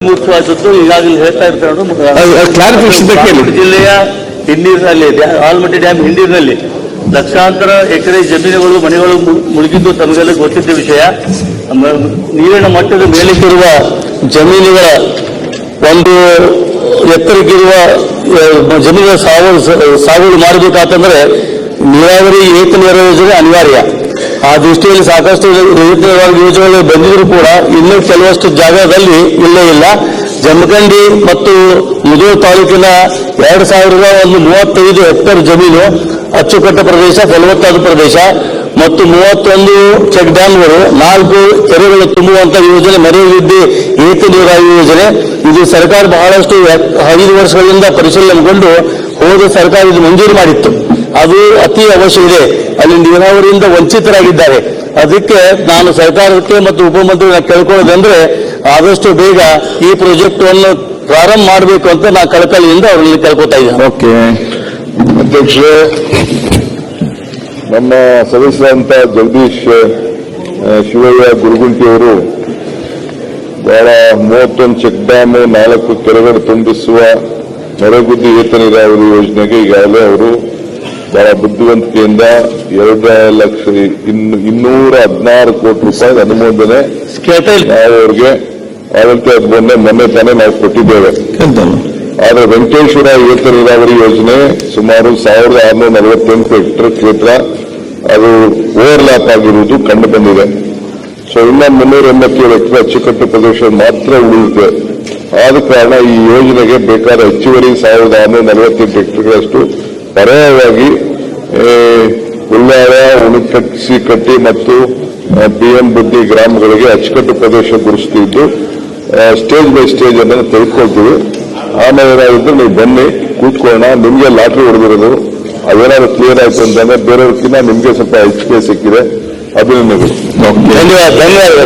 ಮುಖ್ಯವಾದದ್ದು ಈಗಾಗಲೇ ಹೇಳ್ತಾ ಇರ್ತಾರೆ ಕ್ಲಾರಿಫಿಕೇಶನ್ ಜಿಲ್ಲೆಯ ಹಿನ್ನೀರಿನಲ್ಲಿ ಆಲ್ಮಟ್ಟಿ ಡ್ಯಾಮ್ ಹಿನ್ನೀರಿನಲ್ಲಿ ಲಕ್ಷಾಂತರ ಎಕರೆ ಜಮೀನುಗಳು ಮನೆಗಳು ಮುಳುಗಿದ್ದು ತಮಗೆಲ್ಲ ಗೊತ್ತಿದ್ದ ವಿಷಯ. ನೀರಿನ ಮಟ್ಟದ ಮೇಲಿರುವ ಜಮೀನುಗಳ ಒಂದು ಎತ್ತರಕ್ಕಿರುವ ಜಮೀನುಗಳ ಸಾಗುವಳಿ ಮಾಡಬೇಕಾತಂದ್ರೆ ನೀರಾವರಿ ಏತ ಅನಿವಾರ್ಯ. ಆ ದೃಷ್ಟಿಯಲ್ಲಿ ಸಾಕಷ್ಟು ಯೋಜನೆಗಳು ಬಂದಿದ್ರು ಕೂಡ ಇನ್ನೂ ಕೆಲವಷ್ಟು ಜಾಗದಲ್ಲಿ ಇಲ್ಲೇ ಇಲ್ಲ. ಜಮಖಂಡಿ ಮತ್ತು ಮುದೂರು ತಾಲೂಕಿನ ಎರಡು ಸಾವಿರದ ಒಂದು ಮೂವತ್ತೈದು ಹೆಕ್ಟೇರ್ ಜಮೀನು ಅಚ್ಚುಕಟ್ಟ ಪ್ರದೇಶ, ಫಲವತ್ತಾದ ಪ್ರದೇಶ ಮತ್ತು ಮೂವತ್ತೊಂದು ಚೆಕ್ ಡ್ಯಾಮ್ಗಳು, ನಾಲ್ಕು ಕೆರೆಗಳು ತುಂಬುವಂತ ಯೋಜನೆ, ಮರೆಯಲಿದ್ದು ಏತ ನೀರಾವರಿ ಯೋಜನೆ. ಇದು ಸರ್ಕಾರ ಬಹಳಷ್ಟು ಐದು ವರ್ಷಗಳಿಂದ ಪರಿಶೀಲನೆಗೊಂಡು ಹೋದ ಸರ್ಕಾರ ಇದು ಮಂಜೂರು ಮಾಡಿತ್ತು. ಅದು ಅತಿ ಅವಶ್ಯ ಇದೆ ಅಲ್ಲಿ ನೀರಾವರಿಯಿಂದ ವಂಚಿತರಾಗಿದ್ದಾರೆ. ಅದಕ್ಕೆ ನಾನು ಸರ್ಕಾರಕ್ಕೆ ಮತ್ತು ಉಪಮಂತ್ರಿ ಕೇಳ್ಕೊಳ್ಳೋದಂದ್ರೆ ಆದಷ್ಟು ಬೇಗ ಈ ಪ್ರಾಜೆಕ್ಟ್ ಅನ್ನು ಪ್ರಾರಂಭ ಮಾಡಬೇಕು ಅಂತ ನಾ ಕಳಕಳಿಯಿಂದ ಅವರಲ್ಲಿ ಕೇಳ್ಕೊತಾ ಇದ್ದೇನೆ. ಓಕೆ. ಅಧ್ಯಕ್ಷರೇ, ನಮ್ಮ ಸದಸ್ಯರಂತ ಜಗದೀಶ್ ಶಿವಯ್ಯ ಗುರುಗುಂಟಿ ಅವರು ಬಹಳ ಮೂವತ್ತೊಂದು ಚೆಕ್ ಡ್ಯಾಮ್ ನಾಲ್ಕು ಕೆರೆಗಳು ತುಂಬಿಸುವ ನರೆಗುದ್ದಿ ಏತ ನೀರಾವರಿ ಯೋಜನೆಗೆ ಈಗಾಗಲೇ ಅವರು ಬಹಳ ಬುದ್ಧಿವಂತಿಕೆಯಿಂದ ಎರಡು ಲಕ್ಷ ಇನ್ನು ಇನ್ನೂರ ಹದಿನಾರು ಕೋಟಿ ರೂಪಾಯಿ ಅನುಮೋದನೆ ನಾವು ಅವರಿಗೆ ಆಡಳಿತ ಮೊನ್ನೆ ಮೊನ್ನೆ ತಾನೇ ನಾವು ಕೊಟ್ಟಿದ್ದೇವೆ. ಆದರೆ ವೆಂಕಟೇಶ್ವರ ಏತ ನೀರಾವರಿ ಯೋಜನೆ ಸುಮಾರು ಸಾವಿರದ ಆರುನೂರ ನಲವತ್ತೆಂಟು ಹೆಕ್ಟರ್ ಕ್ಷೇತ್ರ ಅದು ಓವರ್ಲ್ಯಾಪ್ ಆಗಿರುವುದು ಕಂಡು ಬಂದಿದೆ. ಸೊ ಇನ್ನ ಮುನ್ನೂರ ಎಂಬತ್ತೇಳು ಹೆಕ್ಟರ್ ಅಚ್ಚುಕಟ್ಟು ಪ್ರದೇಶ ಮಾತ್ರ ಉಳಿದಿದೆ. ಆದ ಕಾರಣ ಈ ಯೋಜನೆಗೆ ಬೇಕಾದ ಹೆಚ್ಚುವರಿ ಸಾವಿರದ ಆರುನೂರ ನಲವತ್ತೆಂಟು ಹೆಕ್ಟರ್ಗಳಷ್ಟು ಪರ್ಯಾಯವಾಗಿ ಉಳ್ಳಾರ ಉಣಕಟ್ಟಿ ಉಣಿಕಟ್ಟಿ, ಕಟ್ಟಿ ಮತ್ತು ಬಿಎಂ ಬುದ್ಧಿ ಗ್ರಾಮಗಳಿಗೆ ಅಚ್ಚುಕಟ್ಟು ಪ್ರದೇಶ ಗುರುಸ್ತಿದ್ದು ಸ್ಟೇಜ್ ಬೈ ಸ್ಟೇಜ್ ಅನ್ನು ತೆಗೆದುಕೊಳ್ತೀವಿ. ಆಮೇಲೆ ಏನಾದ್ರು ನೀವು ಬನ್ನಿ, ಕೂತ್ಕೊಳ್ಳೋಣ, ನಿಮಗೆ ಲಾಟ್ರಿ ಹೊಡೆದಿರೋದು, ಅದೇನಾದ್ರು ಕ್ಲಿಯರ್ ಆಯ್ತು ಅಂತಂದ್ರೆ ಬೇರೆಯವ್ರಕ್ಕಿಂತ ನಿಮಗೆ ಸ್ವಲ್ಪ ಹೆಚ್ಚಿಗೆ ಸಿಕ್ಕಿದೆ. ಅಭಿನಂದನೆಗಳು. ಧನ್ಯವಾದ